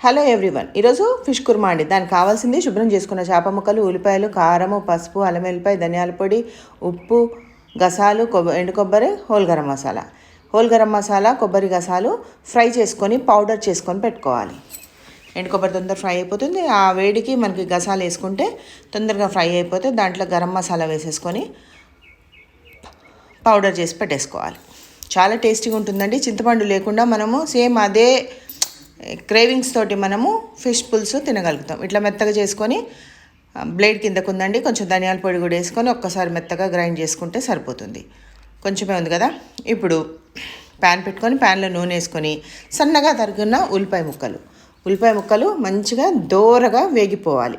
Hello everyone. ఈరోజు fish kurma అండి. దానికి కావాల్సింది శుభ్రం చేసుకున్న చేప ముక్కలు ఉల్లిపాయలు కారము పసుపు అల్లం వెల్లిపాయ ధనియాల పొడి ఉప్పు గసాలు కొబ్బరి ఎండు కొబ్బరి హోల్ గరం మసాలా. హోల్ గరం మసాలా కొబ్బరి గసాలు ఫ్రై చేసుకొని పౌడర్ చేసుకొని పెట్టుకోవాలి. ఎండు కొబ్బరి తొందర ఫ్రై అయిపోతుంది. ఆ వేడికి మనకి గసాలు వేసుకుంటే తొందరగా ఫ్రై అయిపోతే దాంట్లో గరం మసాలా వేసేసుకొని పౌడర్ చేసి పెట్టేసుకోవాలి. చాలా టేస్టీగా ఉంటుందండి. చింతపండు లేకుండా మనము సేమ్ అదే క్రేవింగ్స్ తోటి మనము ఫిష్ పులుసు తినగలుగుతాం. ఇట్లా మెత్తగా చేసుకొని బ్లేడ్ కిందకు ఉందండి కొంచెం ధనియాల పొడి కూడా వేసుకొని ఒక్కసారి మెత్తగా గ్రైండ్ చేసుకుంటే సరిపోతుంది. కొంచెమే ఉంది కదా? ఇప్పుడు ప్యాన్ పెట్టుకొని ప్యాన్లో నూనె వేసుకొని సన్నగా తరుగున్న ఉల్లిపాయ ముక్కలు. ఉల్లిపాయ ముక్కలు మంచిగా దోరగా వేగిపోవాలి.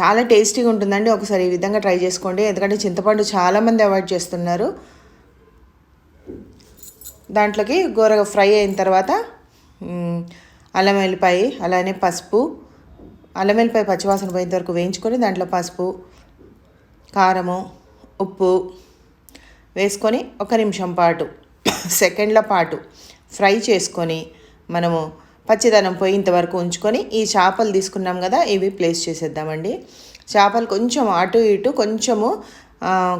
చాలా టేస్టీగా ఉంటుందండి. ఒకసారి ఈ విధంగా ట్రై చేసుకోండి. ఎందుకంటే చింతపండు చాలామంది అవాయిడ్ చేస్తున్నారు. దాంట్లోకి గోరగా ఫ్రై అయిన తర్వాత అల్లం వెల్లిపాయ అలానే పసుపు. అల్లం వెల్లిపాయ పచ్చివాసన పోయేంత వరకు వేయించుకొని దాంట్లో పసుపు కారము ఉప్పు వేసుకొని ఒక నిమిషం పాటు సెకండ్ల పాటు ఫ్రై చేసుకొని మనము పచ్చిదనం పోయేంతవరకు ఉంచుకొని ఈ చేపలు తీసుకున్నాం కదా ఇవి ప్లేస్ చేసేద్దామండి. చేపలు కొంచెం అటు ఇటు కొంచెము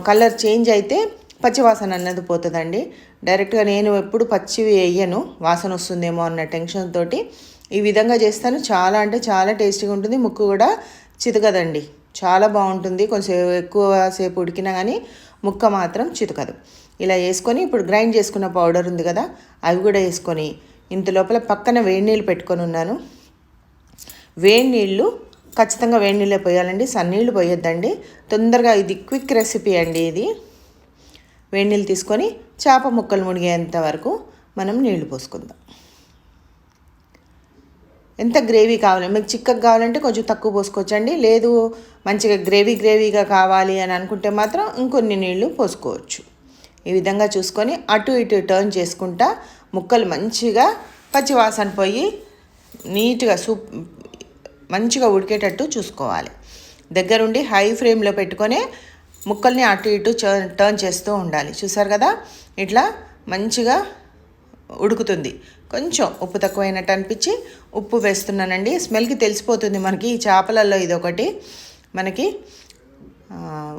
కలర్ చేంజ్ అయితే పచ్చివాసన అన్నది పోతుందండి. డైరెక్ట్గా నేను ఎప్పుడు పచ్చివి వేయను వాసన వస్తుందేమో అన్న టెన్షన్ తోటి. ఈ విధంగా చేస్తాను. చాలా అంటే చాలా టేస్టీగా ఉంటుంది. ముక్కు కూడా చితకదండి. చాలా బాగుంటుంది. కొంచెం ఎక్కువ సేపు ఉడికినా కానీ ముక్క మాత్రం చితకదు. ఇలా వేసుకొని ఇప్పుడు గ్రైండ్ చేసుకున్న పౌడర్ ఉంది కదా అవి కూడా వేసుకొని ఇంత లోపల పక్కన వేడి నీళ్ళు పెట్టుకొని ఉన్నాను. వేడి నీళ్ళు ఖచ్చితంగా వేడి నీళ్ళే పోయాలండి. సన్నీళ్ళు పోయొద్దండి. తొందరగా ఇది క్విక్ రెసిపీ అండి ఇది. వేడి నీళ్ళు తీసుకొని చేప ముక్కలు మునిగేంత వరకు మనం నీళ్ళు పోసుకుందాం. ఎంత గ్రేవీ కావాలి? మీకు చిక్కగా కావాలంటే కొంచెం తక్కువ పోసుకోవచ్చండి. లేదు మంచిగా గ్రేవీ గ్రేవీగా కావాలి అని అనుకుంటే మాత్రం ఇంకొన్ని నీళ్ళు పోసుకోవచ్చు. ఈ విధంగా చూసుకొని అటు ఇటు టర్న్ చేసుకుంటా ముక్కలు మంచిగా పచ్చివాసన పోయి నీట్గా సూప్ మంచిగా ఉడికేటట్టు చూసుకోవాలి. దగ్గరుండి హై ఫ్లేమ్లో పెట్టుకొని ముక్కల్ని అటు ఇటు టర్న్ చేస్తూ ఉండాలి. చూసారు కదా? ఇట్లా మంచిగా ఉడుకుతుంది. కొంచెం ఉప్పు తక్కువైనట్టు అనిపించి ఉప్పు వేస్తున్నానండి. స్మెల్కి తెలిసిపోతుంది మనకి. ఈ చేపలలో ఇది ఒకటి మనకి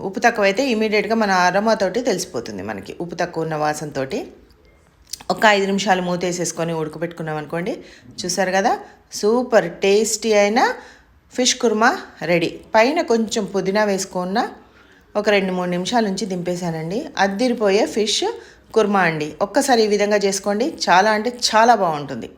ఉప్పు తక్కువైతే ఇమీడియట్గా మన అరమాతోటి తెలిసిపోతుంది మనకి. ఉప్పు తక్కువ ఉన్న వాసనతోటి ఒక ఐదు నిమిషాలు మూతేసేసుకొని ఉడకబెట్టుకున్నాం అనుకోండి. చూసారు కదా? సూపర్ టేస్టీ అయిన ఫిష్ కుర్మా రెడీ. పైన కొంచెం పుదీనా వేసుకున్న ఒక రెండు మూడు నిమిషాల నుంచి దింపేశానండి. అద్దిరిపోయే ఫిష్ కుర్మా అండి. ఒక్కసారి ఈ విధంగా చేసుకోండి. చాలా అంటే చాలా బాగుంటుంది.